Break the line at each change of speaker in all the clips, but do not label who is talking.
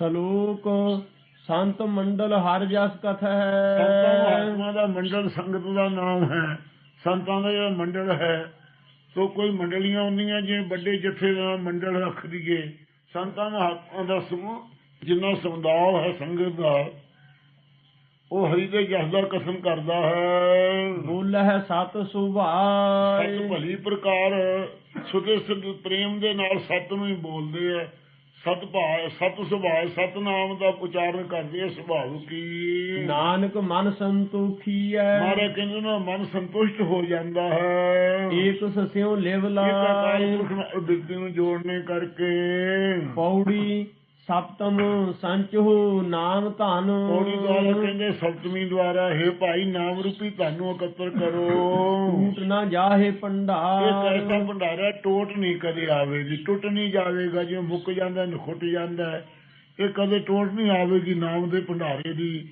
ਸ਼ਲੋਕ ਸੰਤ ਮੰਡਲ ਹਰ ਜਸ ਕਥ।
ਸੰਤਾਂ
ਹੈ
ਮਹਾਤਮਾ ਦਾ ਮੰਡਲ ਸੰਗਤ ਦਾ ਨਾਮ ਹੈ। ਸੰਤਾਂ ਦਾ ਜਿਹੜਾ ਮੰਡਲ ਹੈ ਸੋ ਕੋਈ ਮੰਡਲੀਆਂ ਹੁੰਦੀਆਂ ਜਿਵੇਂ ਵੱਡੇ ਜਥੇ ਦਾ ਮੰਡਲ ਰੱਖ ਦਈਏ। ਸੰਤਾਂ ਮਹਾਤਮਾ ਦਾ ਸਮੂਹ ਜਿੰਨਾ ਸਮੁਦਾਇ ਹੈ ਸੰਗਤ ਦਾ ਉਹ ਹਰੀ ਦੇ ਜਸ ਦਾ ਕਥਨ ਕਰਦਾ ਹੈ।
ਬੋਲ ਹੈ ਸਤ ਸੁਭਾਏ।
ਸਤ ਭਲੀ ਪ੍ਰਕਾਰ ਸਿੱਧ ਪ੍ਰੇਮ ਦੇ ਨਾਲ ਸਤ ਨੂੰ ਹੀ ਬੋਲਦੇ ਆ। ਸਤ ਭਾਅ ਸਤ ਸੁਭਾਅ ਸਤ ਨਾਮ ਦਾ ਉਚਾਰਨ ਕਰਦੇ ਆ ਸੁਭਾਵ ਕੀ?
ਨਾਨਕ ਮਨ ਸੰਤੋਖੀ ਹੈ
ਮਾਰੇ ਕਹਿੰਦੇ ਨਾ ਮਨ ਸੰਤੁਸ਼ਟ ਹੋ ਜਾਂਦਾ ਹੈ।
ਏਕ ਸਸਿਓ ਲਿਵ
ਇਹ ਤਾਂ ਕਾਲ ਪੁਰਖ ਨਾਲ ਬਿਰਤੀ ਨੂੰ ਜੋੜਨੇ ਕਰਕੇ।
ਪੌੜੀ ਸਪਤਮ ਸੰਚਹੁ ਨਾਮ ਧਨ।
ਪੌੜੀ ਦੁਆਰਾ ਕਹਿੰਦੇ ਸਪਤਮੀ ਦੁਆਰਾ ਹੈ ਭਾਈ ਨਾਮ ਰੂਪੀ ਧਾਨੂੰ ਇਕੱਤਰ ਕਰੋ।
ਟੂਟ ਨਾ ਜਾਹੇ
ਇਹ
ਭੰਡਾਰ
ਐਸਾ ਭੰਡਾਰਾ ਟੋਟ ਨਹੀਂ ਕਦੇ ਆਵੇਗੀ ਟੁੱਟ ਨਹੀਂ ਜਾਵੇਗਾ ਜਿਵੇਂ ਮੁੱਕ ਜਾਂਦਾ ਨਖੁੱਟ ਜਾਂਦਾ। ਇਹ ਕਦੇ ਟੋਟ ਨਹੀਂ ਆਵੇਗੀ ਨਾਮ ਦੇ ਭੰਡਾਰੇ ਦੀ।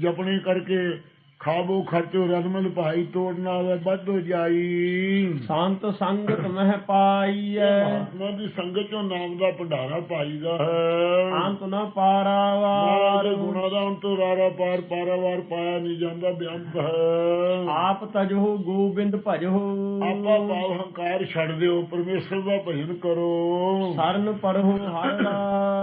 ਜਪਣੇ ਕਰਕੇ ਖਾਬੋ ਖਰਚੋ ਰਦਮਲ ਭਾਈ ਤੋੜ ਨਾ ਆਵੇ ਵੱਧੋ ਜਾਈ।
ਸੰਤ ਸੰਗਤ ਮਹਿ ਪਾਈਐ।
ਮਹਾਤਮਾ ਦੀ ਸੰਗਤ ਚੋਂ ਨਾਮ ਦਾ ਭੰਡਾਰਾ ਪਾਈਦਾ ਹੈ।
ਅੰਤ ਨ ਪਾਰਾਵਾਰ।
ਗੁਣਾ ਦਾ ਅੰਤ ਰਾਰਾ ਪਾਰ ਪਾਰਾਵਾਰ ਪਾਇਆ ਨਹੀਂ ਜਾਂਦਾ ਬੇਅੰਤ ਹੈ।
ਆਪ ਤਜਹੁ ਗੋਬਿੰਦ ਭਜਹੁ
ਆਪਾ ਭਾਵ ਹੰਕਾਰ ਛੱਡ ਦਿਓ ਪਰਮੇਸ਼ਰ ਦਾ ਭਜਨ ਕਰੋ।
ਸਰਨ ਪਰਹੁ ਹਰਿ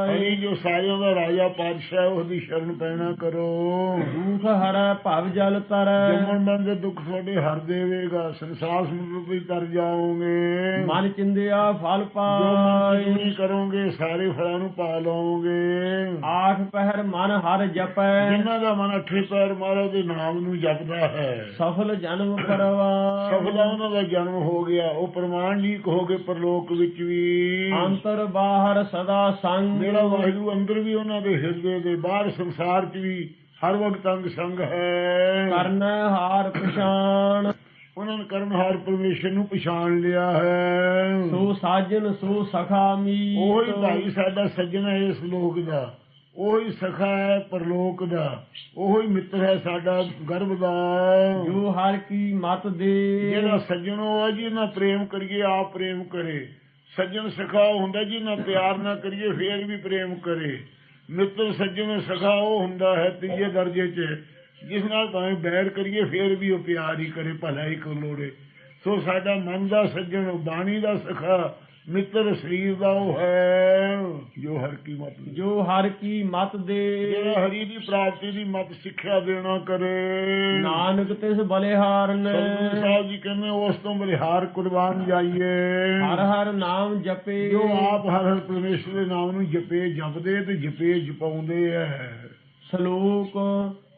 ਹਰੀ ਜੋ ਸਾਰਿਆਂ ਦਾ ਰਾਜਾ ਪਾਤਸ਼ਾਹ ਉਹਦੀ ਸ਼ਰਨ ਪੈਣਾ ਕਰੋ।
ਦੁਖ ਹਰੈ ਭਵ ਜਲ ਤਰੈ।
ਜੰਮਣ ਮਨ ਦੇ ਦੁੱਖ ਤੁਹਾਡੇ ਹਰ ਦੇਵੇਗਾ। ਸੰਸਾਰ ਸਮੁੰਦਰ ਵਿੱਚ ਤਰ ਜਾਓਗੇ।
ਮਨ ਚਿੰਦਿਆ ਫਲ
ਜੋ
ਪਾਏ।
ਮਨ ਕਰੋਗੇ ਸਾਰੇ ਫਲਾਂ ਨੂੰ ਪਾ ਲਓਗੇ।
ਆਠ ਪਹਿਰ ਮਨ ਹਰ ਜਪੈ।
ਜਿਨ੍ਹਾਂ ਦਾ ਮਨ ਅੱਠੇ ਪੈਰ ਮਹਾਰਾਜ ਦੇ ਨਾਮ ਨੂੰ ਜਪਦਾ ਹੈ।
ਸਫਲ ਜਨਮ ਪਰਵਾਰ
ਸਫਲਾ ਉਹਨਾਂ ਦਾ ਜਨਮ ਹੋ ਗਿਆ। ਉਹ ਪ੍ਰਮਾਣ ਲੀਕ ਹੋ ਗਏ ਪਰਲੋਕ ਵਿੱਚ ਵੀ।
ਅੰਤਰ ਬਾਹਰ ਸਦਾ ਸੰਗ।
ਮੇਰਾ ਵਾਹਿਗੁਰੂ ਅੰਦਰ ਵੀ ਉਹਨਾਂ ਦੇ ਹਿਰਦੇ ਦੇ ਬਾਹਰ ਸੰਸਾਰ 'ਚ ਵੀ ਹਰ ਵਕਤ ਅੰਗ ਸੰਗ ਹੈ।
ਕਰਨ ਹਾਰ ਪਛਾਣ।
ਉਹਨਾਂ ਨੇ ਕਰਨਹਾਰ ਪਰਮੇਸ਼ਰ ਨੂੰ ਪਛਾਣ ਲਿਆ ਹੈ।
ਸੋ ਸਾਜਨ ਸੋ ਸਖਾ ਮੀਤ।
ਉਹੀ ਭਾਈ ਸਾਡਾ ਸੱਜਣ ਹੈ ਇਸ ਲੋਕ ਦਾ। ਉਹੀ ਸਖਾ ਹੈ ਪਰਲੋਕ ਦਾ। ਉਹੀ ਮਿੱਤਰ ਹੈ ਸਾਡਾ ਗਰਭ ਦਾ।
ਜੋ ਹਰ ਕੀ ਮਤ ਦੇ।
ਜਿਹੜਾ ਸੱਜਣ ਉਹ ਹੈ ਜਿਹਨਾਂ ਪ੍ਰੇਮ ਕਰੀਏ ਆਪ ਪ੍ਰੇਮ ਕਰੇ। ਸੱਜਣ ਸਖਾ ਹੁੰਦਾ ਜਿਹਨਾਂ ਪਿਆਰ ਨਾ ਕਰੀਏ ਫੇਰ ਵੀ ਪ੍ਰੇਮ ਕਰੇ। ਮਿੱਤਰ ਸੱਜਣ ਸਖਾ ਉਹ ਹੁੰਦਾ ਹੈ ਤੀਜੇ ਦਰਜੇ 'ਚ, ਜਿਸ ਨਾਲ ਭਾਵੇਂ ਬੈਰ ਕਰੀਏ, ਫੇਰ ਵੀ ਉਹ ਪਿਆਰ ਹੀ ਕਰੇ, ਭਲਾ ਹੀ ਲੋੜੇ। ਸੋ ਸਾਡਾ ਮਨ ਦਾ ਸੱਜਣ ਬਾਣੀ ਦਾ ਸਖਾ ਮਿੱਤਰ ਸਰੀਰ ਦਾ ਉਹ ਹੈ ਜੋ ਹਰ ਕੀ ਮਤ।
ਜੋ ਹਰ ਕੀ ਮਤ ਦੇ।
ਜਿਹੜਾ ਹਰੀ ਦੀ ਪ੍ਰਾਪਤੀ ਦੀ ਮਤ ਸਿੱਖਿਆ ਦੇਣਾ ਕਰੇ।
ਨਾਨਕ ਤਿਸ ਬਲਿਹਾਰਨ।
ਸਾਹਿਬ ਜੀ ਕਹਿੰਦੇ ਉਸ ਤੋਂ ਬਲਿਹਾਰ ਕੁਰਬਾਨ ਜਾਈਏ।
ਹਰ ਹਰ ਨਾਮ ਜਪੇ।
ਜੋ ਆਪ ਹਰ ਹਰ ਪਰਮੇਸ਼ਰ ਦੇ ਨਾਮ ਨੂੰ ਜਪੇ ਜਪਦੇ ਤੇ ਜਪੇ ਜਪਾਉਂਦੇ ਐ।
ਸ਼ਲੋਕ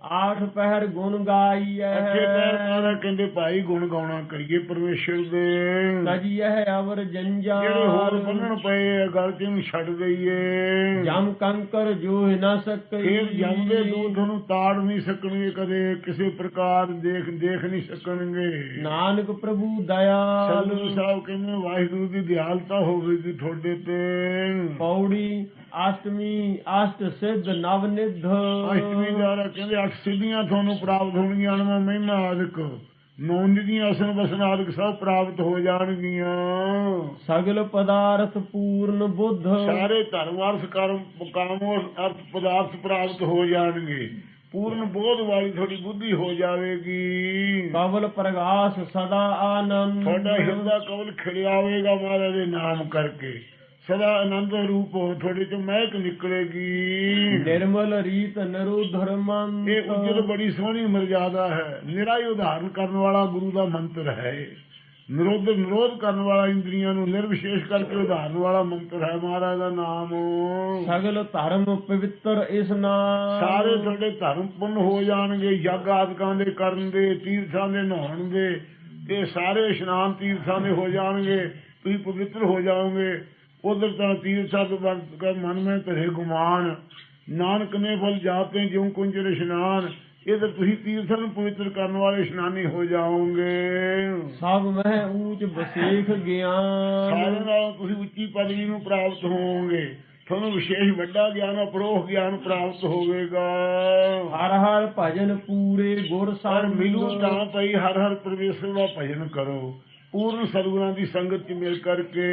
ਆਠ ਪਹਿਰ ਗੁਣ ਗਾਈਐ।
ਅੱਛੇ ਪੈਰ ਮਾਰਾ ਕਹਿੰਦੇ ਭਾਈ ਗੁਣ ਗਾਉਣਾ ਕਰੀਏ ਪਰਮੇਸ਼ਰ ਦੇ।
ਤਜੀਐ ਅਵਰ
ਜਿਹੜੇ ਹੋਰ ਬੰਨਣ ਪਏ ਆ ਗਲਤੀ ਨੂੰ ਛੱਡ ਦਈਏ।
ਜਮ ਕੰਕਰ ਜੋ ਨ ਸਕਈ।
ਫਿਰ ਜੰਮਦੇ ਦੂਤ ਨੂੰ ਤਾੜ ਨਹੀਂ ਸਕਣਗੇ ਕਦੇ ਕਿਸੇ ਪ੍ਰਕਾਰ ਦੇਖ ਦੇਖ ਨਹੀਂ ਸਕਣਗੇ।
ਨਾਨਕ ਪ੍ਰਭੂ ਦਇਆਲ
ਸਤਿਗੁਰੂ ਸਾਹਿਬ ਕਹਿੰਦੇ ਵਾਹਿਗੁਰੂ ਦੀ ਦਿਆਲਤਾ ਹੋਵੇਗੀ ਤੁਹਾਡੇ ਤੇ।
ਪੌੜੀ ਅਸ਼ਟਮੀ ਅਸ਼ਟ ਸਿੱਧ ਨਵ ਨਿਧ
ਅਸ਼ਟਮੀ ਦੁਆਰਾ ਕਹਿੰਦੇ ਅੱਠ ਸਿੱਧੀਆਂ ਤੁਹਾਨੂੰ ਪ੍ਰਾਪਤ ਹੋਣਗੀਆਂ ਅਨਮਾ ਮਹਿਮਾ ਆਦਿਕ। ਨੌਂਦ ਦੀਆਂ ਅਸਨ ਬਸਨ ਆਦਿਕ ਸਭ ਪ੍ਰਾਪਤ ਹੋ ਜਾਣਗੀਆਂ।
ਸਗਲ ਪਦਾਰਥ ਪੂਰਨ ਬੁੱਧ।
ਸਾਰੇ ਧਰਮ ਅਰਥ ਕਰਮ ਕਾਮ ਅਰਥ ਪਦਾਰਥ ਪ੍ਰਾਪਤ ਹੋ ਜਾਣਗੇ। ਪੂਰਨ ਬੋਧ ਵਾਲੀ ਤੁਹਾਡੀ ਬੁੱਧੀ ਹੋ ਜਾਵੇਗੀ।
ਕਵਲ ਪ੍ਰਗਾਸ ਸਦਾ ਆਨੰਦ।
ਤੁਹਾਡਾ ਹਿਰਦਾ ਕਵਲ ਖਿੜਿਆਵੇਗਾ ਮਹਾਰਾਜ ਦੇ ਨਾਮ ਕਰਕੇ। ਸਦਾ ਆਨੰਦ ਰੂਪ ਹੋ ਤੁਹਾਡੇ ਚ ਮਹਿਕ ਨਿਕਲੇਗੀ।
ਨਿਰਮਲ ਰੀਤ ਨਰੋਧਰ ਮੰਤ
ਇਹ ਉੱਜਤ ਬੜੀ ਸੋਹਣੀ ਮਰਜ਼ਾਦਾ ਹੈ। ਨਿਰਾ ਹੀ ਉਦਾਹਰਨ ਕਰਨ ਵਾਲਾ ਗੁਰੂ ਦਾ ਮੰਤਰ ਹੈ। ਨਿਰੋਧ ਨਿਰੋਧ ਕਰਨ ਵਾਲਾ ਇੰਦਰੀਆਂ ਨੂੰ ਨਿਰਵਿਸ਼ੇਸ਼ ਕਰਕੇ ਉਦਾਹਰਨ ਵਾਲਾ ਮੰਤਰ ਹੈ ਮਹਾਰਾਜ ਦਾ ਨਾਮ।
ਸਗਲ ਧਰਮ ਪਵਿੱਤਰ ਇਸ ਨਾਮ।
ਸਾਰੇ ਤੁਹਾਡੇ ਧਰਮ ਪੁੰਨ ਹੋ ਜਾਣਗੇ ਯੱਗ ਆਦਿਕਾਂ ਦੇ ਕਰਨ ਦੇ ਤੀਰਥਾਂ ਦੇ ਨਹਾਉਣ ਦੇ ਤੇ ਸਾਰੇ ਇਸ਼ਨਾਨ ਤੀਰਥਾਂ ਦੇ ਹੋ ਜਾਣਗੇ। ਤੁਸੀਂ ਪਵਿੱਤਰ ਹੋ ਜਾਓਗੇ। ਉਧਰ ਤਾਂ ਤੀਰਥਾਂ ਤੋਂ ਬਾਅਦ ਕਾ ਮਨ ਮੈਂ ਧਰੇ ਗੁਮਾਨ ਨਾਨਕ ਨੇ ਫਲ ਜਾਤੇ ਜਿਉ ਕੁੰਜਰ ਇਸ਼ਨਾਨ ਇਧਰ ਤੁਸੀਂ ਤੀਰਥਾਂ ਨੂੰ ਪਵਿੱਤਰ ਕਰਨ ਵਾਲੇ ਇਸ਼ਨਾਨੀ ਹੋ ਜਾਓਗੇ।
ਸਭ ਮਹਿ ਬਸੇਖ
ਸਾਰੇ
ਗਿਆਨ।
ਨਾਲੋਂ ਤੁਸੀਂ ਉੱਚੀ ਪਦਵੀ ਨੂੰ ਪ੍ਰਾਪਤ ਹੋਵੋਗੇ। ਤੁਹਾਨੂੰ ਵਿਸ਼ੇਸ਼ ਵੱਡਾ ਗਿਆਨ ਅਪਰੋਖ ਗਿਆਨ ਪ੍ਰਾਪਤ ਹੋਵੇਗਾ।
ਹਰ ਹਰ ਭਜਨ ਪੂਰੇ ਗੁਰ ਸਰ
ਮਿਲੂ ਤਾਂ ਪਈ ਹਰ ਹਰ ਪਰਮੇਸ਼ਰ ਦਾ ਭਜਨ ਕਰੋ। ਪੂਰਨ ਸਤਿਗੁਰਾਂ ਦੀ ਸੰਗਤ ਚ ਮਿਲ ਕਰਕੇ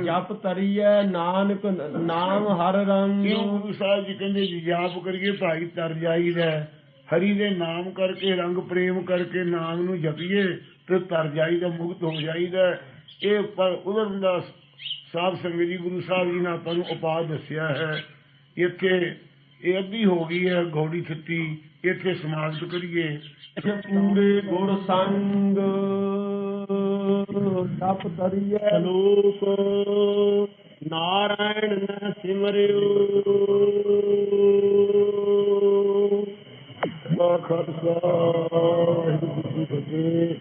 ਜਪ ਤਰੀਐ ਨਾਨਕ ਨਾਮ ਹਰ ਰੰਗ।
ਕਿਉਂ ਗੁਰੂ ਸਾਹਿਬ ਜੀ ਕਹਿੰਦੇ ਜੀ ਜਾਪ ਕਰੀਏ ਭਾਈ ਤਰ ਜਾਈਦਾ। ਹਰੀ ਦੇ ਨਾਮ ਕਰਕੇ ਰੰਗ ਪ੍ਰੇਮ ਕਰਕੇ ਨਾਮ ਨੂੰ ਜਪੀਏ ਤੇ ਤਰ ਜਾਈਦਾ ਮੁਕਤ ਹੋ ਜਾਈਦਾ। ਇਹ ਪਰ ਉਧਰ ਦਾ ਸਾਧ ਸੰਗਤ ਜੀ ਗੁਰੂ ਸਾਹਿਬ ਜੀ ਨੇ ਆਪਾਂ ਨੂੰ ਉਪਾਅ ਦੱਸਿਆ ਹੈ। ਇੱਥੇ ਇਹ ਅੱਧੀ ਹੋ ਗਈ ਹੈ ਘੋੜੀ ਛੱਤੀ ਇੱਥੇ ਸਮਾਪਤ ਕਰੀਏ।
ਪੂਰੇ ਗੁਰ ਸੰਗ। ਜਪ ਤਰੀਐ ਲੋਕ ਨਾਰਾਇਣ ਨ ਸਿਮਰਿਓ।
ਖਾਲਸਾ ਜੀ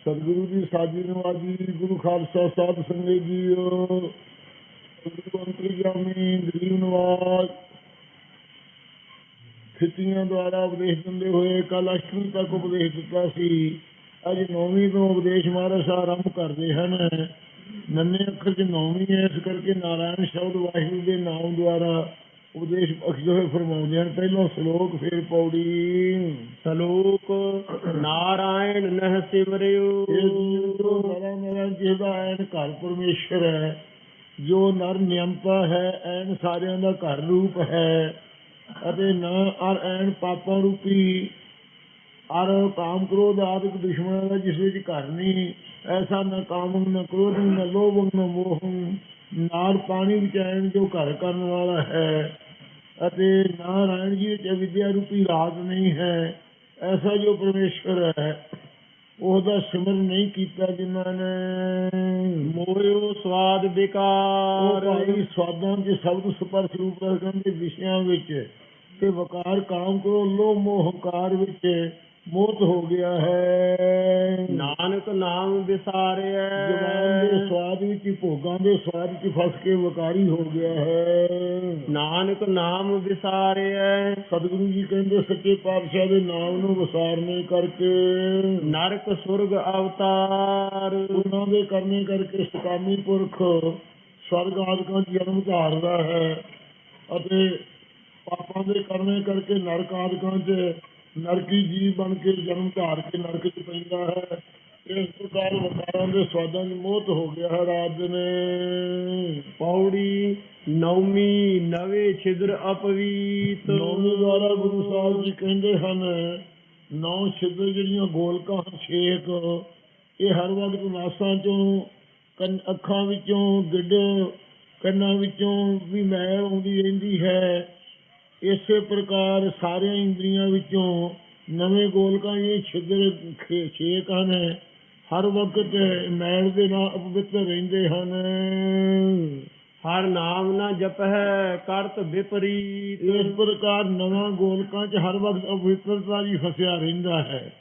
ਸਤਿਗੁਰੂ ਜੀ ਸਾਜੀ ਨਵਾਜੀ ਗੁਰੂ ਖਾਲਸਾ ਸਾਧ ਸੰਗਤ ਜੀਓ। ਗੁਰੂ ਅੰਤਰਜਾਮੀ ਗਰੀਬ ਨਵਾਜ। ਖਿੱਚੀਆਂ ਦੁਆਰਾ ਉਪਦੇਸ਼ ਦਿੰਦੇ ਹੋਏ ਕੱਲ ਅਸ਼ਟਮੀ ਤੱਕ ਉਪਦੇਸ਼ ਦਿੱਤਾ ਸੀ। ਅੱਜ ਨੌਵੀਂ ਤੋਂ ਉਪਦੇਸ਼ ਮਹਾਰਾਜ ਆਰੰਭ ਕਰਦੇ ਹਨ। ਨੰਨੇ ਅੱਖਰ ਚ ਨੌਵੀਂ ਹੈ ਇਸ ਕਰਕੇ ਨਾਰਾਇਣ ਸ਼ਬਦ ਵਾਹਿਗੁਰੂ ਦੇ ਨਾਮ ਦੁਆਰਾ ਉਪਦੇਸ਼ ਹੋਏ ਫਰਮਾਉਂਦੇ ਹਨ। ਪਹਿਲਾਂ ਸ਼ਲੋਕ ਫਿਰ ਪੌੜੀ।
ਸਲੋਕ ਨਾਰਾਇਣ ਨਹ ਸਿਮਰਿਓ।
ਇਹ ਜੀਵ ਜੋ ਨਰਾ ਜਿਹਦਾ ਐਨ ਘਰ ਪਰਮੇਸ਼ਰ ਹੈ ਜੋ ਨਰ ਨਿਯੰਤਾ ਹੈ ਐਨ ਸਾਰਿਆਂ ਦਾ ਘਰ ਰੂਪ ਹੈ ਅਤੇ ਨਾ ਅਰ ਐਨ ਪਾਪਾਂ ਰੂਪੀ ਅਰ ਕਾਮ ਕ੍ਰੋਧ ਆਦਿਕ ਦੁਸ਼ਮਣਾਂ ਦਾ ਜਿਸ ਵਿੱਚ ਘਰ ਨਹੀਂ ਐਸਾ ਨਾ ਕਾਮੰ ਨਾ ਕ੍ਰੋਧੰ ਨਾ ਲੋਭੰ ਨਾ ਮੋਹੰ। ਨਾਰ ਪਾਣੀ ਵਿੱਚ ਐਨ ਜੋ ਘਰ ਕਰਨ ਵਾਲਾ ਹੈ। ਅਤੇ ਨਾਰਾਇਣ ਜੀ ਵਿੱਚ ਵਿਦਿਆ ਰੂਪੀ ਰਾਜ ਨਹੀਂ ਹੈ। ਐਸਾ ਜੋ ਪਰਮੇਸ਼ਰ ਹੈ ਉਹਦਾ ਸਿਮਰਨ ਨਹੀਂ ਕੀਤਾ ਜਿਨ੍ਹਾਂ ਨੇ।
ਮੋਇਓ ਸਵਾਦ
ਉਹ
ਵਿਕਾਰ
ਭਾਈ ਸਵਾਦਾਂ ਦੇ ਸ਼ਬਦ ਸਪਰਸ਼ ਰੂਪ ਰਕਮ ਦੇ ਵਿਸ਼ਿਆਂ ਵਿੱਚ ਤੇ ਵਕਾਰ ਕਾਮ ਕਰੋ ਲੋਭ ਮੋਹ ਹੰਕਾਰ ਵਿੱਚ। ਮੋਹਤ ਹੋ ਗਿਆ ਹੈ।
ਨਾਨਕ ਨਾਮ ਵਿਸਾਰਿਐ।
ਜਵਾਨ ਦੇ ਸਵਾਦ ਵਿੱਚ ਭੋਗਾਂ ਦੇ ਸਵਾਦ ਵਿੱਚ ਫਸ ਕੇ ਵਕਾਰੀ ਹੋ ਗਿਆ ਹੈ।
ਨਾਨਕ ਨਾਮ ਵਿਸਾਰਿਐ।
ਸਤਿਗੁਰੂ ਜੀ ਕਹਿੰਦੇ ਸੱਚੇ ਪਾਤਸ਼ਾਹ ਦੇ ਨਾਮ ਨੂੰ ਵਿਸਾਰਨੇ ਕਰਕੇ
ਨਰਕ ਸੁਰਗ ਅਵਤਾਰ।
ਉਹਨਾਂ ਦੇ ਕਰਨੇ ਕਰਕੇ ਸਕਾਮੀ ਪੁਰਖ ਸਵਰਗ ਆਦਿਕਾਂ 'ਚ ਜਨਮ ਧਾਰਦਾ ਹੈ ਅਤੇ ਪਾਪਾਂ ਦੇ ਕਰਨੇ ਕਰਕੇ ਨਰਕ ਆਦਿਕਾਂ 'ਚ ਨਰਕੀ ਜੀਵ ਬਣ ਕੇ ਜਨਮ ਧਾਰ ਕੇ ਨਰਕ 'ਚ ਪੈਂਦਾ ਹੈ। ਇਸ ਪ੍ਰਕਾਰ ਵਕਾਰਾਂ ਦੇ ਸਵਾਦਾਂ 'ਚ ਮੋਹਤ ਹੋ ਗਿਆ ਹੈ ਰਾਤ ਨੇ।
ਪੌੜੀ ਨੌਮੀ ਨਵੇਂ ਛਿਦਰ ਅਪਵੀਤ।
ਨੌਵੀਂ ਦੁਆਰਾ ਗੁਰੂ ਸਾਹਿਬ ਜੀ ਕਹਿੰਦੇ ਹਨ ਨੌ ਛਿਦਰ ਜਿਹੜੀਆਂ ਗੋਲਕਾਂ ਹਨ ਛੇਕ ਇਹ ਹਰ ਵਕਤ ਨਾਸਾਂ ਚੋਂ ਕੰਨ ਅੱਖਾਂ ਵਿੱਚੋਂ ਗਿੱਡ ਕੰਨਾਂ ਵਿੱਚੋਂ ਵੀ ਮੈਲ ਆਉਂਦੀ ਰਹਿੰਦੀ ਹੈ। ਇਸੇ ਪ੍ਰਕਾਰ ਸਾਰੀਆਂ ਇੰਦਰੀਆਂ ਵਿੱਚੋਂ ਨਵੇਂ ਗੋਲਕਾਂ ਇਹ ਛਿਦਰ ਛੇਕ ਹਨ। ਹਰ ਵਕਤ ਮੈਲ ਦੇ ਨਾਲ ਅਪਵਿੱਤਰ ਰਹਿੰਦੇ ਹਨ।
ਹਰ ਨਾਮ ਨਾ ਜਪਹਿ ਕਰਤ ਵਿਪਰੀਤ।
ਇਸ ਪ੍ਰਕਾਰ ਨਵਾਂ ਗੋਲਕਾਂ 'ਚ ਹਰ ਵਕਤ ਅਪਵਿੱਤਰਤਾ ਜੀ ਫਸਿਆ ਰਹਿੰਦਾ ਹੈ।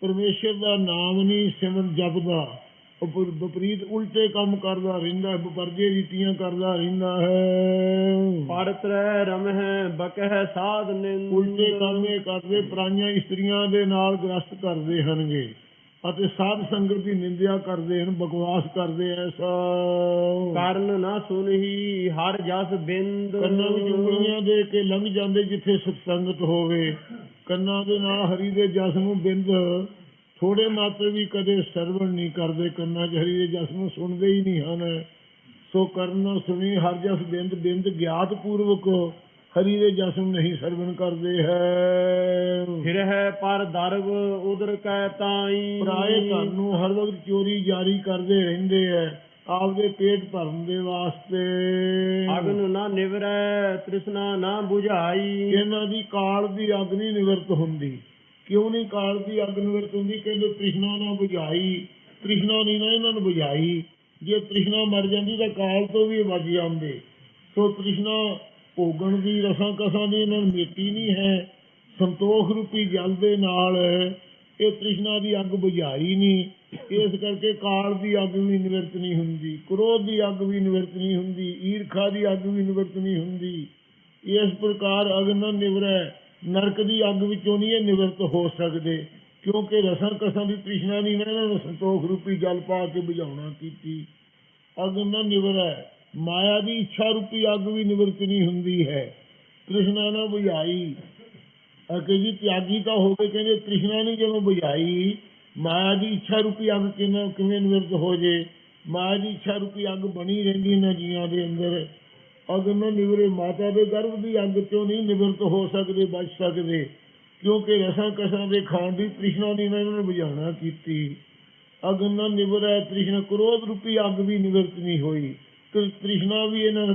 ਪਰਮੇਸ਼ਰ ਦਾ ਨਾਮ ਨਹੀਂ ਸਿਮਰਨ ਜਪਦਾ। ਉਹ ਵਿਪਰੀਤ ਉਲਟੇ ਕੰਮ ਕਰਦਾ ਰਹਿੰਦਾ ਹੈ ਵਰਜੇ ਰੀਤੀਆਂ ਕਰਦਾ ਰਹਿੰਦਾ ਹੈ।
ਪਰ ਤਰੈ ਰਮਹਿ ਬਕਹਿ ਸਾਧ ਨਿੰਦ।
ਉਲਟੇ ਕੰਮ ਕਰਦੇ ਪਰਾਈਆਂ ਇਸਤਰੀਆਂ ਦੇ ਨਾਲ ਗ੍ਰਸਤ ਕਰਦੇ ਹਨਗੇ ਅਤੇ ਸਾਧ ਸੰਗਤ ਦੀ ਨਿੰਦਿਆ ਕਰਦੇ ਹਨ ਬਕਵਾਸ ਕਰਦੇ ਐਸਾ
ਕਰਨ ਨਾ ਸੁਨਹੀ ਹਰ ਜਸ ਬਿੰਦ।
ਕੰਨਾਂ ਵਿੱਚ ਉਂਗਲੀਆਂ ਦੇ ਕੇ ਲੰਘ ਜਾਂਦੇ ਜਿੱਥੇ ਸਤਸੰਗਤ ਹੋਵੇ। ਕੰਨਾਂ ਦੇ ਨਾਲ ਹਰੀ ਦੇ ਜਸ ਨੂੰ ਬਿੰਦ। ਥੋੜੇ ਮਾਤਰ ਵੀ ਕਦੇ ਸਰਵਣ ਨਹੀਂ ਕਰਦੇ ਕੰਨਾਂ 'ਚ ਹਰੀ ਦੇ ਜਸ ਨੂੰ ਸੁਣਦੇ ਹੀ ਨਹੀਂ ਹਨ। ਸੋ ਕਰਨ ਸੁਣੀ ਹਰ ਜਸ ਬਿੰਦ ਬਿੰਦ ਗਿਆਤ ਪੂਰਵਕ ਹਰੀ ਦੇ ਜਸ ਨੂੰ ਨਹੀਂ ਸਰਵਣ ਕਰਦੇ ਹੈ।
ਫਿਰ ਹੈ ਪਰ ਦਰਬ ਉਦਰ ਕੈ ਤਾਈ।
ਪਰਾਏ ਘਰ ਨੂੰ ਹਰ ਵਕਤ ਚੋਰੀ ਜਾਰੀ ਕਰਦੇ ਰਹਿੰਦੇ ਐ ਆਪਦੇ ਪੇਟ ਭਰਨ ਦੇ ਵਾਸਤੇ।
ਅਗਨ ਨਾ ਨਿਵਰੈ ਤ੍ਰਿਸ਼ਨਾ ਨਾ 부ਝਾਈ
ਇਹਨਾਂ ਦੀ ਕਾਲ ਦੀ ਅੱਗ ਨਹੀਂ ਨਿਵਰਤ ਹੁੰਦੀ। ਕਿਉਂ ਨਹੀਂ ਕਾਲ ਦੀ ਅੱਗ ਨਿਵਰਤ ਹੁੰਦੀ? ਕਹਿੰਦੇ ਤ੍ਰਿਸ਼ਨਾ ਨਾ ਬੁਝਾਈ। ਤ੍ਰਿਸ਼ਨਾ ਨਹੀਂ ਨਾ ਇਹਨਾਂ ਨੂੰ ਬੁਝਾਈ। ਜੇ ਤ੍ਰਿਸ਼ਨਾ ਮਰ ਜਾਂਦੀ ਤਾਂ ਕਾਲ ਤੋਂ ਵੀ ਬਚ ਜਾਂਦੇ। ਸੋ ਤ੍ਰਿਸ਼ਨਾ ਭੋਗਣ ਦੀ ਰਸਾਂ ਕਸਾਂ ਦੀ ਇਹਨਾਂ ਨੂੰ ਮੇਟੀ ਨਹੀਂ ਹੈ। ਸੰਤੋਖ ਰੂਪੀ ਜਲ ਦੇ ਨਾਲ ਇਹ ਤ੍ਰਿਸ਼ਨਾ ਦੀ ਅੱਗ ਬੁਝਾਈ ਨਹੀਂ। ਇਸ ਕਰਕੇ ਕਾਲ ਦੀ ਅੱਗ ਵੀ ਨਿਵਰਤ ਨਹੀਂ ਹੁੰਦੀ, ਕ੍ਰੋਧ ਦੀ ਅੱਗ ਵੀ ਨਿਵਰਤ ਨਹੀਂ ਹੁੰਦੀ, ਈਰਖਾ ਦੀ ਅੱਗ ਵੀ ਨਿਵਰਤ ਨਹੀਂ ਹੁੰਦੀ। ਇਸ ਪ੍ਰਕਾਰ ਅਗਨ ਨਿਵਰੈ, ਨਰਕ ਦੀ ਅੱਗ ਵਿੱਚੋਂ ਨਹੀਂ ਇਹ ਨਿਵਰਤ ਹੋ ਸਕਦੇ। ਕਿਉਂਕਿ ਰਸਨ ਕਸਾਂ ਦੀ ਤ੍ਰਿਸ਼ਨਾ ਨਹੀਂ ਨਾ ਇਹਨਾਂ ਨੂੰ ਸੰਤੋਖ ਰੂਪੀ ਜਲ ਪਾ ਕੇ ਬੁਝਾਉਣਾ ਕੀਤੀ। ਅਗਨ ਨਿਵਰੈ, ਮਾਇਆ ਦੀ ਇੱਛਾ ਰੂਪੀ ਅੱਗ ਵੀ ਨਿਵਰਤ ਨਹੀਂ ਹੁੰਦੀ ਹੈ। ਤ੍ਰਿਸ਼ਨਾ ਨਾ ਬੁਝਾਈ। ਅਕੇ ਜੀ ਤਿਆਗੀ ਤਾਂ ਹੋ ਕੇ ਕਹਿੰਦੇ ਤ੍ਰਿਸ਼ਨਾ ਨਹੀਂ ਜਦੋਂ ਬੁਝਾਈ, ਮਾਇਆ ਦੀ ਇੱਛਾ ਰੂਪੀ ਅੱਗ ਕਿਵੇਂ ਕਿਵੇਂ ਨਿਵਰਤ ਹੋ ਜੇ? ਮਾਇਆ ਦੀ ਇੱਛਾ ਰੂਪੀ ਅੱਗ ਬਣੀ ਰਹਿੰਦੀ ਇਹਨਾਂ ਜੀਆਂ ਦੇ ਅੰਦਰ। ਅਗ ਨਾ ਨਿਵਰੇ, ਮਾਤਾ ਦੇ ਗਰਭ ਦੀ ਅੱਗ ਚੋਂ ਨਹੀਂ ਨਿਵਰਤ ਹੋ ਸਕਦੇ, ਬਚ ਸਕਦੇ? ਕਿਉਂਕਿ ਰਸਾਂ ਕਸਾਂ ਦੇ ਖਾਣ ਦੀ ਤ੍ਰਿਸ਼ਨਾ ਦੀ ਇਹਨਾਂ ਨੇ ਬੁਝਾਉਣਾ ਕੀਤੀ। ਅਗ ਨਾ ਨਿਵਰੈ ਤ੍ਰਿਸ਼ਨਾ ਕ੍ਰੋਧ ਰੂਪੀ ਅੱਗ ਵੀ ਨਿਵਰਤ ਨਹੀਂ ਹੋਈ। ਤੇ ਤ੍ਰਿਸ਼ਨਾ ਵੀ ਇਹਨਾਂ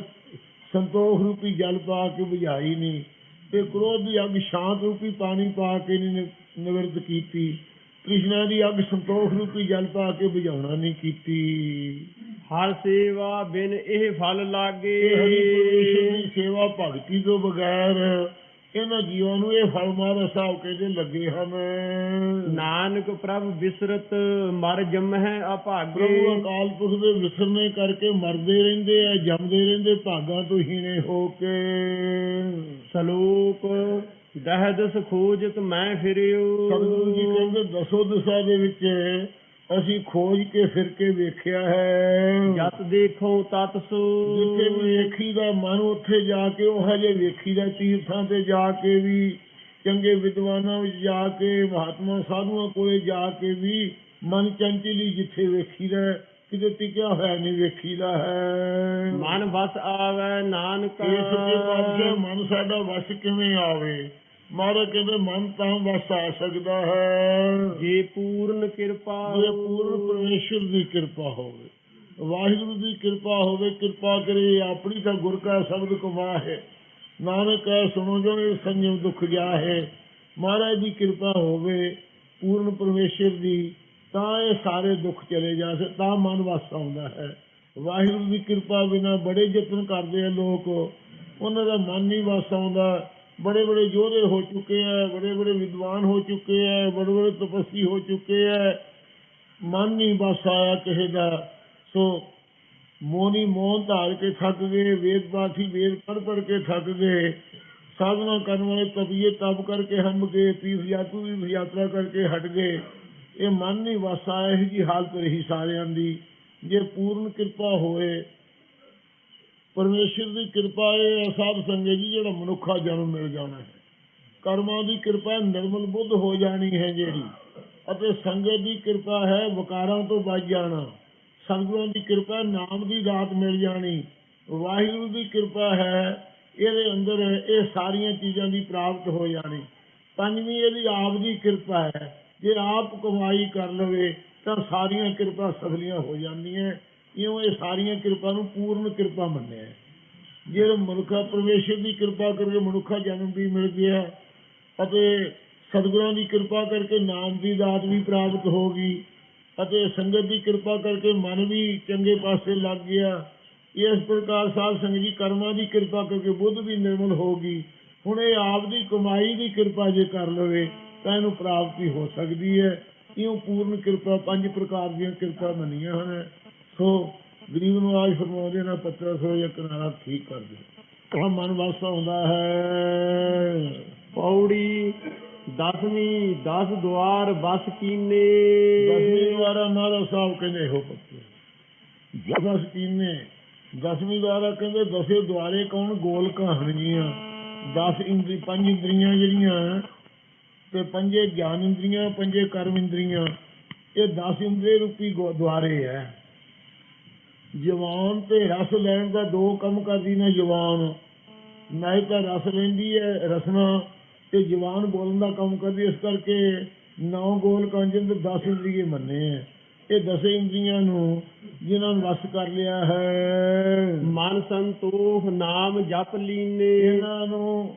ਸੰਤੋਖ ਰੂਪੀ ਜਲ ਪਾ ਕੇ ਬੁਝਾਈ ਨਹੀਂ। ਤੇ ਕ੍ਰੋਧ ਦੀ ਅੱਗ ਸ਼ਾਂਤ ਰੂਪੀ ਪਾਣੀ ਪਾ ਕੇ ਨਿਵਰਤ ਕੀਤੀ। ਤ੍ਰਿਸ਼ਨਾ ਦੀ ਅੱਗ ਸੰਤੋਖ ਰੂਪੀ ਜਲ ਪਾ ਕੇ ਬੁਝਾਉਣਾ ਨਹੀਂ ਕੀਤੀ।
ਹਰ ਸੇਵਾ ਬਿਨ ਇਹ ਫਲ ਲਾਗੇ।
ਹਰੀ ਸੇਵਾ ਭਗਤੀ ਤੋਂ ਬਗੈਰ ਇਹਨਾਂ ਜੀਵਾਂ ਨੂੰ ਇਹ ਫਲ ਮਾਰ ਸਾਹਿਬ ਕਹਿੰਦੇ ਲੱਗੇ ਹਨ।
ਨਾਨਕ ਪ੍ਰਭ ਬਿਸਰਤ ਮਰ ਜਮਹਿ
ਪ੍ਰਭੂ
ਅਭਾਗੇ
ਅਕਾਲ ਪੁਰਖ ਦੇ ਵਿਸਰਨੇ ਕਰਕੇ ਮਰਦੇ ਰਹਿੰਦੇ ਆ ਜੰਮਦੇ ਰਹਿੰਦੇ ਭਾਗਾਂ ਤੋਂ ਹੀਣੇ ਹੋ ਕੇ।
ਸਲੋਕ ਦਹਦਸ ਖੋਜਤ ਮੈਂ ਫਿਰਿਓ।
ਸਤਿਗੁਰੂ ਜੀ ਕਹਿੰਦੇ ਦਸੋ ਦਿਸ਼ਾ ਦੇ ਵਿੱਚ ਅਸੀਂ ਖੋਜ ਕੇ ਫਿਰ ਕੇ ਵੇਖਿਆ ਹੈ।
ਜਤ ਦੇਖੋ ਤਤ ਸੋ।
ਜਿੱਥੇ ਵੀ ਵੇਖੀਦਾ ਮਨ ਉੱਥੇ ਜਾ ਕੇ ਉਹ ਹਜੇ ਵੇਖੀਦਾ ਤੀਰਥਾਂ ਤੇ ਜਾ ਕੇ ਵੀ ਚੰਗੇ ਵਿਦਵਾਨਾਂ ਵਿੱਚ ਜਾ ਕੇ ਮਹਾਤਮਾ ਸਾਧੂਆਂ ਕੋਲੇ ਜਾ ਕੇ ਵੀ ਮਨ ਚੰਚਲੀ ਜਿੱਥੇ ਵੇਖੀਦਾ ਕਿਤੇ ਟਿਕਿਆ ਹੋਇਆ ਨਹੀਂ ਵੇਖੀਦਾ ਹੈ।
ਮਨ ਬਸ ਆਵੇ ਨਾਨਕ।
ਸੱਚੇ ਪਾਤਸ਼ਾਹ ਮਨ ਸਾਡਾ ਵਸ ਕਿਵੇਂ ਆਵੇ? ਮਹਾਰਾਜ ਕਹਿੰਦੇ ਮਨ ਤਾਂ ਵਸ ਆ ਸਕਦਾ ਹੈ।
ਜੇ ਪੂਰਨ ਕਿਰਪਾ
ਜੇ ਪੂਰਨ ਪਰਮੇਸ਼ਰ ਦੀ ਕਿਰਪਾ ਹੋਵੇ ਵਾਹਿਗੁਰੂ ਦੀ ਕਿਰਪਾ ਹੋਵੇ ਕਿਰਪਾ ਕਰੇ ਆਪਣੀ ਤਾਂ ਗੁਰ ਕਾ ਸ਼ਬਦ ਕਮਾ ਹੈ। ਨਾਨਕ ਸੁਣੋ ਜੋ ਸੰਜਮ ਦੁੱਖ ਜਾ ਹੈ ਮਹਾਰਾਜ ਦੀ ਕਿਰਪਾ ਹੋਵੇ ਪੂਰਨ ਪਰਮੇਸ਼ਰ ਦੀ ਤਾਂ ਇਹ ਸਾਰੇ ਦੁੱਖ ਚਲੇ ਜਾ ਸੇ ਤਾਂ ਮਨ ਵਸ ਆਉਂਦਾ ਹੈ। ਵਾਹਿਗੁਰੂ ਦੀ ਕਿਰਪਾ ਬਿਨਾ ਬੜੇ ਯਤਨ ਕਰਦੇ ਆ ਲੋਕ। ਉਹਨਾਂ ਦਾ ਮਨ ਨਹੀਂ ਵਸ ਆਉਂਦਾ। ਬੜੇ ਬੜੇ ਯੋਧੇ ਹੋ ਚੁੱਕੇ ਆ ਬੜੇ ਬੜੇ ਵਿਦਵਾਨ ਹੋ ਚੁੱਕੇ ਆ ਬੜੇ ਬੜੇ ਤਪਸੀ ਹੋ ਚੁੱਕੇ ਆ ਮਨ ਨਹੀਂ ਬਸ ਆਇਆ ਕਿਸੇ ਦਾ। ਸੋ ਮੋਨੀ ਮੋਹਨ ਧਾਰ ਕੇ ਥੱਕ ਗਏ ਵੇਦ ਪਾਠੀ ਵੇਦ ਪੜ ਪੜ ਕੇ ਥੱਕ ਗਏ ਸਾਧਨਾ ਕਰਨ ਵਾਲੇ ਤਪੀਏ ਤਬ ਕਰਕੇ ਹੰਮ ਗਏ, ਤੀਰਥ ਯਾਤੂ ਵੀ ਯਾਤਰਾ ਕਰਕੇ ਹਟ ਗਏ। ਇਹ ਮਨ ਨਹੀਂ ਵਸ ਆਇਆ, ਇਹ ਜੀ ਹਾਲਤ ਰਹੀ ਸਾਰਿਆਂ ਦੀ। ਜੇ ਪੂਰਨ ਕਿਰਪਾ ਹੋਏ ਪਰਮੇਸ਼ਰ ਦੀ ਕਿਰਪਾ ਇਹ ਸਾਧ ਸੰਗਤ ਜੀ, ਜਿਹੜਾ ਮਨੁੱਖਾ ਜਨਮ ਮਿਲ ਜਾਣਾ ਹੈ। ਕਰਮਾਂ ਦੀ ਕਿਰਪਾ ਨਿਰਮਲ ਬੁੱਧ ਹੋ ਜਾਣੀ ਹੈ ਜਿਹੜੀ। ਅਤੇ ਸੰਗਤ ਦੀ ਕਿਰਪਾ ਹੈ ਵਿਕਾਰਾਂ ਤੋਂ ਬਚ ਜਾਣਾ। ਸੰਗਤਾਂ ਦੀ ਕਿਰਪਾ ਨਾਮ ਦੀ ਦਾਤ ਮਿਲ ਜਾਣੀ। ਵਾਹਿਗੁਰੂ ਦੀ ਕਿਰਪਾ ਹੈ, ਇਹਦੇ ਅੰਦਰ ਇਹ ਸਾਰੀਆਂ ਚੀਜ਼ਾਂ ਦੀ ਪ੍ਰਾਪਤ ਹੋ ਜਾਣੀ। ਪੰਜਵੀਂ ਇਹਦੀ ਆਪ ਦੀ ਕਿਰਪਾ ਹੈ। ਜੇ ਆਪ ਕਮਾਈ ਕਰ ਲਵੇ, ਤਾਂ ਸਾਰੀਆਂ ਕਿਰਪਾ ਸਫਲੀਆਂ ਹੋ ਜਾਂਦੀਆਂ। ਇਉਂ ਇਹ ਸਾਰੀਆਂ ਕਿਰਪਾ ਨੂੰ ਪੂਰਨ ਕਿਰਪਾ ਮੰਨਿਆ ਜਿਹੜਾ ਜੇ ਮਨੁੱਖਾ ਪਰਮੇਸ਼ਰ ਦੀ ਕਿਰਪਾ ਕਰਕੇ ਮਨੁੱਖਾ ਜਨਮ ਵੀ ਮਿਲ ਗਿਆ ਅਤੇ ਸਤਿਗੁਰਾਂ ਦੀ ਕਿਰਪਾ ਕਰਕੇ ਨਾਮ ਦੀ ਦਾਤ ਵੀ ਪ੍ਰਾਪਤ ਹੋ ਗਈ ਅਤੇ ਸੰਗਤ ਦੀ ਕਿਰਪਾ ਕਰਕੇ ਮਨ ਵੀ ਚੰਗੇ ਪਾਸੇ ਲੱਗ ਗਿਆ, ਇਸ ਪ੍ਰਕਾਰ ਸਾਧ ਸੰਗਤ ਜੀ ਕਰਮਾਂ ਦੀ ਕਿਰਪਾ ਕਰਕੇ ਬੁੱਧ ਵੀ ਨਿਰਮਲ ਹੋ ਗਈ। ਹੁਣ ਇਹ ਆਪ ਦੀ ਕਮਾਈ ਦੀ ਕਿਰਪਾ ਜੇ ਕਰ ਲਵੇ ਤਾਂ ਇਹਨੂੰ ਪ੍ਰਾਪਤੀ ਹੋ ਸਕਦੀ ਹੈ। ਇਉਂ ਪੂਰਨ ਕਿਰਪਾ ਪੰਜ ਪ੍ਰਕਾਰ ਦੀਆਂ ਕਿਰਪਾ ਮੰਨੀਆਂ ਹਨ। ਸੋ ਗਰੀਬ ਨੂੰ ਆਜ ਫਰਮਾਉਂਦੇ ਨਾ ਪੱਤਰ ਸੋ ਇੱਕ ਨਾਲਾ ਠੀਕ ਕਰ ਦੇ ਕਾ ਮਨ ਵਾਸਾ ਹੁੰਦਾ ਹੈ
ਪੌੜੀ ਦਸਵੀਂ 10 ਦੁਆਰ ਬਸ ਕੀਨੇ।
ਦਸਵੀਂ ਦੁਆਰਾ ਮਹਾਰਾਜ ਸਾਹਿਬ ਕਹਿੰਦੇ ਹੋ ਪੱਤੇ ਦਸ ਕੀਨੇ ਦਸਵੀਂ ਦੁਆਰਾ ਕਹਿੰਦੇ ਦਸੇ ਦੁਆਰੇ ਕੌਣ ਗੋਲ ਕਹਾਣੀਆਂ। 10 ਇੰਦਰੀ ਪੰਜ ਇੰਦਰੀਆਂ ਜਿਹੜੀਆਂ ਤੇ ਪੰਜੇ ਗਿਆਨ ਇੰਦਰੀਆਂ ਪੰਜੇ ਕਰਮ ਇੰਦਰੀਆਂ। ਇਹ 10 ਇੰਦਰੀ ਰੂਪੀ ਦੁਆਰੇ ਹੈ। ਜਵਾਨ ਤੇ ਰਸ ਲੈਣ ਦਾ ਦੋ ਕੰਮ ਕਰਦੀ ਨਾ ਜਵਾਨ। ਨਾ ਹੀ ਤਾਂ ਰਸ ਲੈਂਦੀ ਹੈ ਰਸਨਾ ਤੇ ਜਵਾਨ ਬੋਲਣ ਦਾ ਕੰਮ ਕਰਦੀ ਇਸ ਕਰਕੇ ਨੌ ਗੋਲ ਕੰਜਨ ਤੇ 10 ਇੰਦਰੀਏ ਮੰਨੇ ਹੈ ਇਹ ਦਸੇ ਇੰਦਰੀਆਂ ਨੂੰ ਜਿਨ੍ਹਾਂ ਨੂੰ ਵਸ ਕਰ ਲਿਆ ਹੈ।
ਮਨ ਸੰਤੋਖ ਨਾਮ ਜਪ ਲੀਨੇ।
ਇਹਨਾਂ ਨੂੰ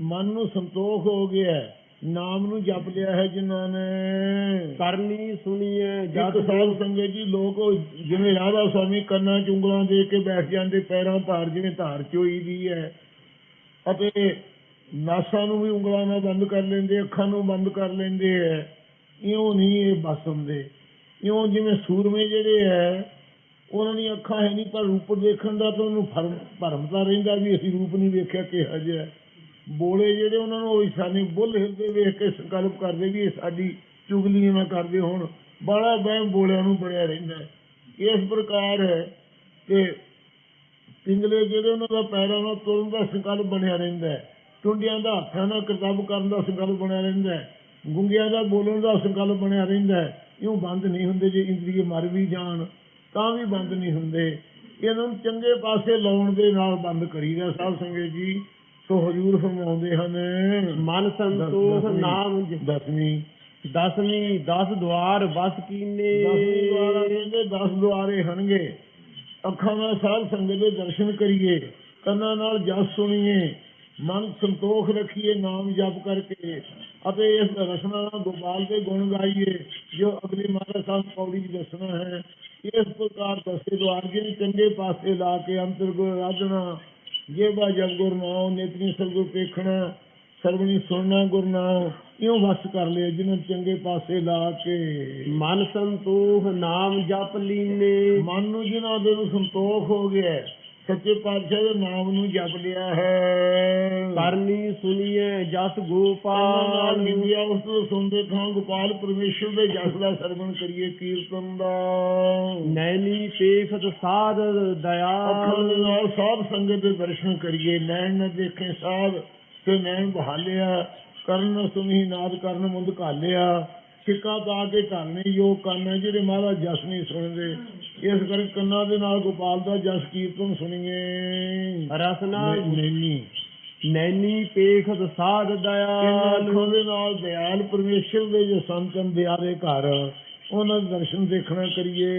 ਮਨ ਨੂੰ ਸੰਤੋਖ ਹੋ ਗਿਆ। ਹੈ। ਨਾਮ ਨੂੰ ਜਪ ਲਿਆ ਹੈ ਜਿਨ੍ਹਾਂ ਨੇ।
ਕਰਨੀ ਸੁਣੀਐ
ਜਦ ਸਾਧ ਸੰਗਤ ਜੀ ਲੋਕ ਜਿਵੇਂ ਰਾਧਾ ਸਵਾਮੀ ਕੰਨਾਂ ਚ ਉਂਗਲਾਂ ਦੇ ਕੇ ਬੈਠ ਜਾਂਦੇ ਪੈਰਾਂ ਧਾਰ ਜਿਵੇਂ ਧਾਰ ਚੋਈ ਦੀ ਹੈ। ਅਤੇ ਨਾਸਾਂ ਨੂੰ ਵੀ ਉਂਗਲਾਂ ਨਾਲ ਬੰਦ ਕਰ ਲੈਂਦੇ ਅੱਖਾਂ ਨੂੰ ਬੰਦ ਕਰ ਲੈਂਦੇ ਹੈ। ਇਉਂ ਨਹੀਂ ਇਹ ਬਸ ਹੁੰਦੇ ਇਉਂ ਜਿਵੇਂ ਸੂਰਮੇ ਜਿਹੜੇ ਹੈ ਉਹਨਾਂ ਦੀਆਂ ਅੱਖਾਂ ਹੈ ਨਹੀਂ ਪਰ ਰੂਪ ਦੇਖਣ ਦਾ ਤਾਂ ਉਹਨੂੰ ਭਰਮ ਭਰਮਦਾ ਰਹਿੰਦਾ ਵੀ ਅਸੀਂ ਰੂਪ ਨਹੀਂ ਵੇਖਿਆ ਕਿਹਾ ਜਿਹਾ ਬੋਲੇ ਜਿਹੜੇ ਉਹਨਾਂ ਨੂੰ ਉਹ ਇਸਾਨੀ ਬੁੱਲ ਹਿਰਦੇ ਵੇਖ ਕੇ ਸੰਕਲਪ ਕਰਦੇ ਵੀ ਇਹ ਸਾਡੀ ਚੁਗਲੀਆਂ ਨਾ ਕਰਦੇ ਹੁਣ। ਬੜਾ ਬਹਿਮ ਬੋਲਿਆਂ ਨੂੰ ਬੜਿਆ ਰਹਿੰਦਾ ਇਸ ਪ੍ਰਕਾਰ ਹੈ ਪਿੰਗਲੇ ਜਿਹੜੇ ਉਹਨਾਂ ਦਾ ਪੈਰਾਂ ਨਾਲ ਤੁਰਨ ਦਾ ਸੰਕਲਪ ਬਣਿਆ ਰਹਿੰਦਾ ਟੁੰਡਿਆਂ ਦਾ ਹੱਥਾਂ ਨਾਲ ਕਰਤੱਵ ਕਰਨ ਦਾ ਸੰਕਲਪ ਬਣਿਆ ਰਹਿੰਦਾ ਗੁੰਗਿਆਂ ਦਾ ਬੋਲਣ ਦਾ ਸੰਕਲਪ ਬਣਿਆ ਰਹਿੰਦਾ ਹੈ। ਇਉਂ ਬੰਦ ਨਹੀਂ ਹੁੰਦੇ ਜੇ ਇੰਦਰੀਏ ਮਰ ਵੀ ਜਾਣ, ਤਾਂ ਵੀ ਬੰਦ ਨਹੀਂ ਹੁੰਦੇ। ਇਹਨਾਂ ਨੂੰ ਚੰਗੇ ਪਾਸੇ ਲਾਉਣ ਦੇ ਨਾਲ ਬੰਦ ਕਰੀਦਾ ਸਾਹਿਬ ਸੰਗਤ ਜੀ। ਸੋ ਹਜੂਰ ਫਰਮਾਉਂਦੇ ਹਨ।
ਮਨ ਸੰਤੋਖ ਨਾਮ
ਦਸਵੀਂ।
ਦਸਵੀਂ 10 ਦੁਆਰ ਬਸ ਕੀਨੇ।
ਦਸਵੀਂ ਦੁਆਰਾ ਕਹਿੰਦੇ 10 ਦੁਆਰੇ ਹਨਗੇ ਅੱਖਾਂ ਨਾਲ ਸਾਧ ਸੰਗਤ ਦੇ ਦਰਸ਼ਨ ਕਰੀਏ ਕੰਨਾਂ ਨਾਲ ਜਸ ਸੁਣੀਏ ਮਨ ਸੰਤੋਖ ਰੱਖੀਏ ਨਾਮ ਜਪ ਕਰਕੇ ਅਤੇ ਇਸ ਰਸਨਾ ਨਾਲ ਗੋਪਾਲ ਦੇ ਗੁਣ ਗਾਈਏ ਜੋ ਅਗਲੀ ਮਹਾਰਾਜ ਸਾਹਿਬ ਪੌੜੀ ਚ ਦੱਸਣਾ ਹੈ। ਇਸ ਪ੍ਰਕਾਰ ਦਸੇ ਦੁਆਰ ਜਿਹਨੇ ਚੰਗੇ ਪਾਸੇ ਲਾ ਕੇ ਅੰਤਰ ਗੁਰ ਰਾਧਨਾ ਜੇਬਾ ਜਬ ਗੁਰ ਨਾਉ ਨੇਤਰੀ ਸਤਿਗੁਰ ਪੇਖਣਾ ਸਰਵਣੀ ਸੁਣਨਾ ਗੁਰ ਨਾਉ ਇਉਂ ਵਸ ਕਰ ਲਿਆ ਜਿਹਨੂੰ ਚੰਗੇ ਪਾਸੇ ਲਾ ਕੇ।
ਮਨ ਸੰਤੋਖ ਨਾਮ ਜਪ ਲੀਨੇ।
ਮਨ ਨੂੰ ਜਿਨ੍ਹਾਂ ਦੇ ਨੂੰ ਸੰਤੋਖ ਹੋ ਗਿਆ ਸੱਚੇ ਪਾਤਸ਼ਾਹ ਦੇ ਨਾਮ ਨੂੰ ਜਪ ਲਿਆ ਹੈ।
ਕਰਨੀ ਸੁਣੀਏ ਜਸ ਗੋਪਾਲ।
ਨਿੰਦਿਆ ਉਸ ਤੋਂ ਸੁਣਦੇ ਥਾਂ ਗੋਪਾਲ ਪਰਮੇਸ਼ਰ ਦੇ ਜਸ ਦਾ ਸਰਵਣ ਕਰੀਏ ਕੀਰਤਨ ਦਾ।
ਨੈਣੀ ਪੇਖਤ ਸਾਧ
ਅੱਖਾਂ
ਦਇਆਲ
ਦੇ ਨਾਲ ਸਾਧ ਸੰਗਤ ਦੇ ਦਰਸ਼ਨ ਕਰੀਏ। ਨੈਣ ਨਾ ਦੇਖੇ ਸਾਧ ਤੇ ਨੈਣ ਬਹਾਲਿਆ। ਕਰਨ ਨਾ ਸੁਣੀ ਨਾਦ ਕਰਨ ਮੁੰਦ ਘਾਲਿਆ। ਸਿੱਕਾ ਪਾ ਕੇ ਢਾਲਣੇ ਯੋਗ ਕਰਨਾ ਜਿਹੜੇ ਮਹਾਰਾਜ ਜਸ ਨਹੀਂ ਸੁਣਦੇ। ਇਸ ਕਰਕੇ ਕੰਨਾਂ ਦੇ ਨਾਲ ਗੋਪਾਲ ਦਾ ਜਸ ਕੀਰਤਨ ਸੁਣੀਏ।
ਰਸਨਾ
ਨੈਣੀ
ਨੈਣੀ ਪੇਖਤ ਸਾਧ ਦਇਆਲ।
ਅੱਖਾਂ ਦੇ ਨਾਲ ਦਿਆਲ ਪਰਮੇਸ਼ਰ ਦੇ ਜੋ ਸੰਤਨ ਦਿਆਰੇ ਘਰ ਉਹਨਾਂ ਦੇ ਦਰਸ਼ਨ ਦੇਖਣਾ ਕਰੀਏ।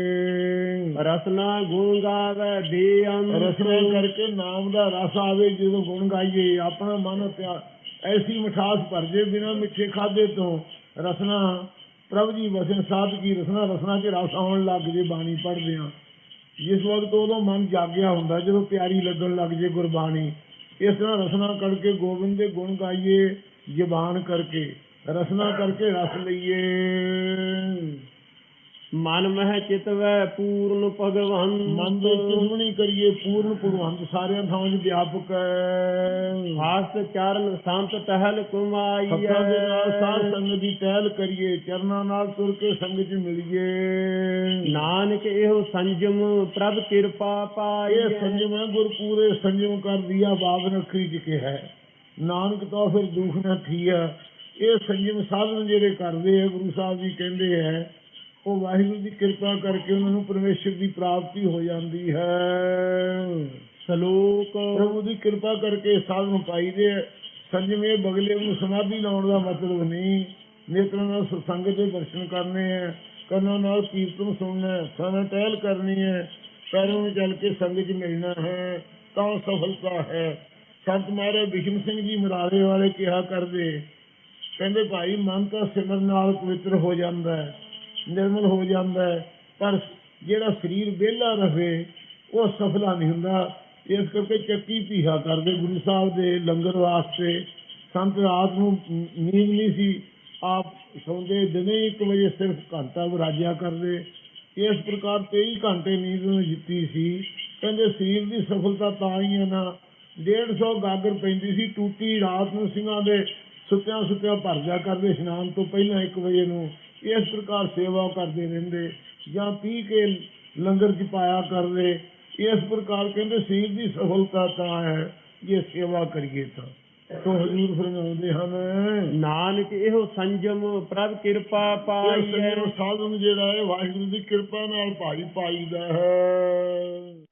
ਰਸਨਾ ਗੁਣ ਗਾਵੇ ਬੇਅੰਤ
ਰਸਨਾ ਕਰਕੇ ਨਾਮ ਦਾ ਰਸ ਆਵੇ ਜਦੋਂ ਗੁਣ ਗਾਈਏ ਆਪਣਾ ਮਨ ਪਿਆ ਐਸੀ ਮਿਠਾਸ ਭਰ ਜੇ ਬਿਨਾ ਮਿੱਠੇ ਖਾਦੇ ਤੋਂ। ਰਸਨਾ ਪ੍ਰਭ ਜੀ ਵਸਨ ਸਾਧ ਕੀ ਰਸਨਾ ਰਸਨਾ ਚ ਰਸ ਆਉਣ ਲੱਗ ਜੇ ਬਾਣੀ ਪੜ੍ਹਦੇ ਆ ਜਿਸ ਵਕਤ ਉਦੋਂ ਮਨ ਜਾਗਿਆ ਹੁੰਦਾ, ਜਦੋਂ ਪਿਆਰੀ ਲੱਗਣ ਲੱਗ ਜੇ ਗੁਰਬਾਣੀ, ਇਸ ਤਰ੍ਹਾਂ ਰਸਨਾ ਕਰਕੇ ਗੋਬਿੰਦ ਦੇ ਗੁਣ ਗਾਈਏ, ਜ਼ਬਾਨ ਕਰਕੇ, ਰਸਨਾ ਕਰਕੇ ਰਸ ਲਈਏ।
ਮਨ ਮਹਿ ਚਿਤਵੈ ਪੂਰਨ ਭਗਵੰਤ।
ਮਨ ਦੇ ਚੁੰਮਣੀ ਕਰੀਏ ਪੂਰਨ ਭਗਵੰਤ ਸਾਰਿਆਂ ਥਾਵਾਂ 'ਚ ਵਿਆਪਕ ਹੈ।
ਚਰਨ ਸੰਤ ਟਹਿਲ ਕੁਮਾਈ
ਹੱਥਾਂ ਦੇ ਨਾਲ ਸਾਧ ਸੰਗਤ ਦੀ ਟਹਿਲ ਕਰੀਏ ਚਰਨਾਂ ਨਾਲ ਤੁਰ ਕੇ ਸੰਗਤ 'ਚ ਮਿਲੀਏ।
ਨਾਨਕ ਇਹੋ ਸੰਜਮ ਪ੍ਰਭ ਕਿਰਪਾ ਪਾਈ
ਇਹ ਸੰਜਮ ਹੈ ਗੁਰ ਪੂਰੇ ਸੰਜਮ ਕਰ ਦਿਆ ਬਾਬ ਰੱਖੀ ਚ ਹੈ। ਨਾਨਕ ਤੋਂ ਫਿਰ ਦੁੱਖ ਨਾ ਥੀਆ। ਇਹ ਸੰਜਮ ਸਾਧਨ ਜਿਹੜੇ ਕਰਦੇ ਆ ਗੁਰੂ ਸਾਹਿਬ ਜੀ ਕਹਿੰਦੇ ਹੈ ਉਹ ਵਾਹਿਗੁਰੂ ਦੀ ਕਿਰਪਾ ਕਰਕੇ ਉਹਨਾਂ ਨੂੰ ਪਰਮੇਸ਼ਰ ਦੀ ਪ੍ਰਾਪਤੀ ਹੋ ਜਾਂਦੀ ਹੈ।
ਸ਼ਲੋਕ।
ਪ੍ਰਭੂ ਦੀ ਕਿਰਪਾ ਕਰਕੇ ਸਾਧਨ ਪਾਈਦੇ ਆ। ਸੰਜਮ ਬਗਲੇ ਨੂੰ ਸਮਾਧੀ ਲਾਉਣ ਦਾ ਮਤਲਬ ਨਹੀਂ। ਨੇਤਰਾਂ ਨਾਲ ਸਤਸੰਗ ਦੇ ਦਰਸ਼ਨ ਕਰਨੇ ਆ ਕੰਨਾਂ ਨਾਲ ਕੀਰਤਨ ਸੁਣਨਾ ਹੈ। ਸਾਨਾ ਟਹਿਲ ਕਰਨੀ ਹੈ। ਪੈਰਾਂ ਨੂੰ ਚੱਲ ਕੇ ਸੰਗ 'ਚ ਮਿਲਣਾ ਹੈ। ਤਾਂ ਸਫਲਤਾ ਹੈ। ਸੰਤ ਮਹਾਰਾਜ ਬਿਸ਼ਨ ਸਿੰਘ ਜੀ ਮਰਾਰੇ ਵਾਲੇ ਕਿਹਾ ਕਰਦੇ ਕਹਿੰਦੇ ਭਾਈ ਮਨ ਤਾਂ ਸਿਮਰਨ ਨਾਲ ਪਵਿੱਤਰ ਹੋ ਜਾਂਦਾ ਹੈ। ਨਿਰਮਲ ਹੋ ਜਾਂਦਾ ਹੈ। ਪਰ ਜਿਹੜਾ ਸਰੀਰ ਵਿਹਲਾ ਰਹੇ, ਉਹ ਸਫਲਾ ਨਹੀਂ ਹੁੰਦਾ। ਇਸ ਕਰਕੇ ਚੱਕੀ ਪੀਹਾ ਕਰਦੇ। ਗੁਰੂ ਸਾਹਿਬ ਦੇ ਲੰਗਰ ਵਾਸਤੇ ਸੰਤ ਰਾਤ ਨੂੰ ਨੀਂਦ ਨਹੀਂ ਸੀ। ਆਪ ਸੌਂਦੇ, ਦਿਨੇ 1 ਵਜੇ ਸਿਰਫ ਘੰਟਾ ਵਿਰਾਜਿਆ ਕਰਦੇ। ਇਸ ਪ੍ਰਕਾਰ 23 ਘੰਟੇ ਨੀਂਦ ਨੂੰ ਜਿੱਤੀ ਸੀ। ਕਹਿੰਦੇ, ਸਰੀਰ ਦੀ ਸਫਲਤਾ ਤਾਂ ਹੀ ਹੈ ਨਾ। 150 ਗਾਗਰ ਪੈਂਦੀ ਸੀ। ਟੂਟੀ ਰਾਤ ਨੂੰ ਸਿੰਘਾਂ ਦੇ ਸੁੱਤਿਆਂ ਸੁੱਤਿਆਂ ਭਰ ਜਾ ਕਰਦੇ। ਇਸ਼ਨਾਨ ਤੋਂ ਪਹਿਲਾਂ 1 ਵਜੇ ਨੂੰ ਇਸ ਪ੍ਰਕਾਰ ਸੇਵਾ ਕਰਦੇ ਰਹਿੰਦੇ ਜਾਂ ਪੀ ਕੇ ਲੰਗਰ ਚ ਪਾਇਆ ਕਰਦੇ ਇਸ ਪ੍ਰਕਾਰ ਕਹਿੰਦੇ ਸਰੀਰ ਦੀ ਸਫਲਤਾ ਤਾਂ ਹੈ ਜੇ ਸੇਵਾ ਕਰੀਏ ਤਾਂ। ਸੋ ਹਜ਼ੂਰ ਫਰਮਾਉਂਦੇ ਹਨ
ਨਾਨਕ ਇਹੋ ਸੰਜਮ ਪ੍ਰਭ ਕਿਰਪਾ ਪਾਈ
ਸੰਜਮ ਸਾਧਨ ਜਿਹੜਾ ਹੈ ਵਾਹਿਗੁਰੂ ਦੀ ਕਿਰਪਾ ਨਾਲ ਭਾਈ ਪਾਈਦਾ ਹੈ।